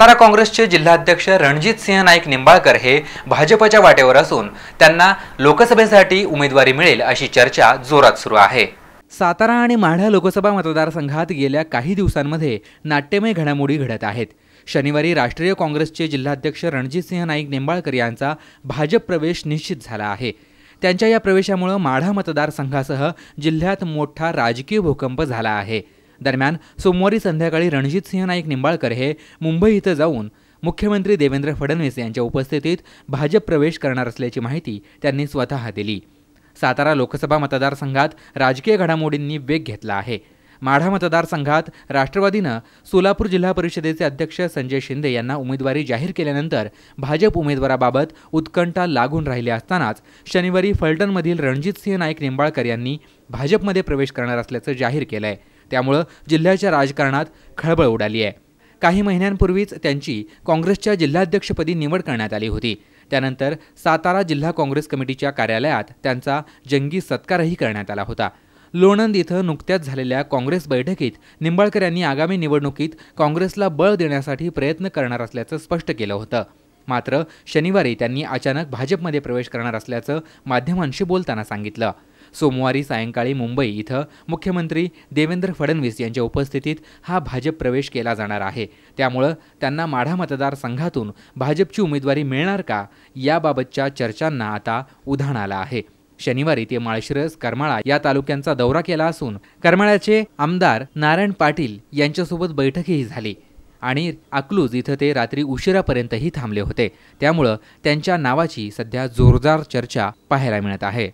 सातारा काँग्रेसचे जिल्हाध्यक्ष रणजित सिंह नाईक निंबाळकर हे भाजपच्या वाटेवर असून त्यांना लोकसभेसाठी उमेदवारी मिळेल अशी चर्चा जोरात सुरू आहे. सातारा आणि माढा लोकसभा मतदारसंघात गेल्या काही दिवसांमध्ये नाट्यमय घडामोडी घडत आहेत. शनिवारी राष्ट्रीय काँग्रेसचे जिल्हाध्यक्ष रणजितसिंह नाईक निंबाळकर यांचा भाजप प्रवेश निश्चित झाला आहे. त्यांच्या या प्रवेशामुळं माढा मतदारसंघासह जिल्ह्यात मोठा राजकीय भूकंप झाला आहे. दरम्यान सोमवारी संध्याकाळी रणजितसिंह नाईक निंबाळकर हे मुंबई इथं जाऊन मुख्यमंत्री देवेंद्र फडणवीस यांच्या उपस्थितीत भाजप प्रवेश करणार असल्याची माहिती त्यांनी स्वतः दिली. सातारा लोकसभा मतदारसंघात राजकीय घडामोडींनी वेग घेतला आहे. माढा मतदारसंघात राष्ट्रवादीनं सोलापूर जिल्हा परिषदेचे अध्यक्ष संजय शिंदे यांना उमेदवारी जाहीर केल्यानंतर भाजप उमेदवाराबाबत उत्कंठा लागून राहिली असतानाच शनिवारी फलटणमधील रणजितसिंह नाईक निंबाळकर यांनी भाजपमध्ये प्रवेश करणार असल्याचं जाहीर केलं आहे त्यामुळं जिल्ह्याच्या राजकारणात खळबळ उडाली आहे. काही महिन्यांपूर्वीच त्यांची काँग्रेसच्या जिल्हाध्यक्षपदी निवड करण्यात आली होती. त्यानंतर सातारा जिल्हा काँग्रेस कमिटीच्या कार्यालयात त्यांचा जंगी सत्कारही करण्यात आला होता. लोणंद इथं नुकत्याच झालेल्या काँग्रेस बैठकीत निंबाळकर यांनी आगामी निवडणुकीत काँग्रेसला बळ देण्यासाठी प्रयत्न करणार असल्याचं स्पष्ट केलं होतं. मात्र शनिवारी त्यांनी अचानक भाजपमध्ये प्रवेश करणार असल्याचं माध्यमांशी बोलताना सांगितलं. सोमवारी सायंकाळी मुंबई इथं मुख्यमंत्री देवेंद्र फडणवीस यांच्या उपस्थितीत हा भाजप प्रवेश केला जाणार आहे. त्यामुळं त्यांना माढा मतदारसंघातून भाजपची उमेदवारी मिळणार का याबाबतच्या चर्चांना आता उधाण आलं आहे. शनिवारी ते माळशिरस करमाळा या तालुक्यांचा दौरा केला असून करमाळ्याचे आमदार नारायण पाटील यांच्यासोबत बैठकही झाली आणि अकलूज इथं ते रात्री उशिरापर्यंतही थांबले होते. त्यामुळं त्यांच्या नावाची सध्या जोरदार चर्चा पाहायला मिळत आहे.